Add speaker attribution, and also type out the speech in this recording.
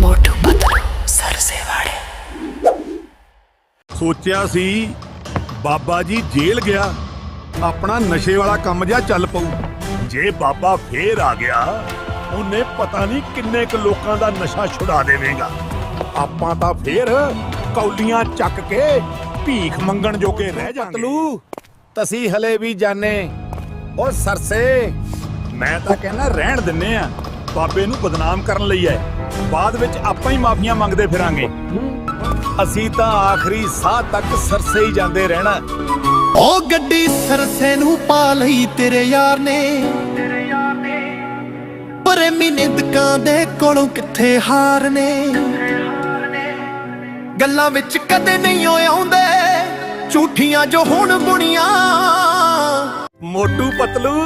Speaker 1: ਮੋਟੂ ਪਤਲੂ ਸਰਸੇ ਵਾੜੇ
Speaker 2: ਸੋਚਿਆ ਸੀ ਬਾਬਾ ਜੀ ਜੇਲ੍ਹ ਗਿਆ ਆਪਣਾ ਨਸ਼ੇ ਵਾਲਾ ਕੰਮ ਜਿਹਾ ਚੱਲ ਪਊ ਜੇ ਬਾਬਾ ਫੇਰ ਆ ਗਿਆ ਉਹਨੇ ਪਤਾ ਨਹੀਂ ਕਿੰਨੇ ਕੁ ਲੋਕਾਂ ਦਾ ਨਸ਼ਾ ਛੁਡਾ ਦੇਵੇਗਾ ਆਪਾਂ ਤਾਂ ਫੇਰ ਕੌਲੀਆਂ ਚੱਕ ਕੇ ਭੀਖ ਮੰਗਣ ਜੋਗੇ ਰਹਿ ਜਾਾਂਗੇ
Speaker 3: ਤਸੀਂ ਹਲੇ ਵੀ ਜਾਣੇ ਉਹ ਸਰਸੇ
Speaker 2: ਮੈਂ ਤਾਂ ਕਹਿੰਦਾ ਰਹਿਣ ਦਿੰਨੇ ਆ। ਬਾਬੇ ਨੂੰ ਬਦਨਾਮ ਕਰਨ ਲਈ ਐ। ਬਾਅਦ ਵਿੱਚ ਆਪਾਂ ਹੀ ਮਾਫੀਆਂ ਮੰਗਦੇ ਫਿਰਾਂਗੇ।
Speaker 3: ਅਸੀਂ ਤਾਂ ਆਖਰੀ ਸਾਹ ਤੱਕ ਸਰਸੇ ਹੀ ਜਾਂਦੇ ਰਹਿਣਾ।
Speaker 4: ਉਹ ਗੱਡੀ ਸਰਸੇ ਨੂੰ ਪਾ ਲਈ ਤੇਰੇ ਯਾਰ ਨੇ। ਪ੍ਰੇਮੀ ਨਿੰਦਕਾਂ ਦੇ ਕੋਲੋਂ ਕਿੱਥੇ ਹਾਰ ਨੇ? ਗੱਲਾਂ ਵਿੱਚ ਕਦੇ ਨਹੀਂ ਆਉਂਦੇ। ਝੂਠੀਆਂ ਜੋ ਹੁਣ ਬੁਣੀਆਂ।
Speaker 3: ਮੋਟੂ ਪਤਲੂ।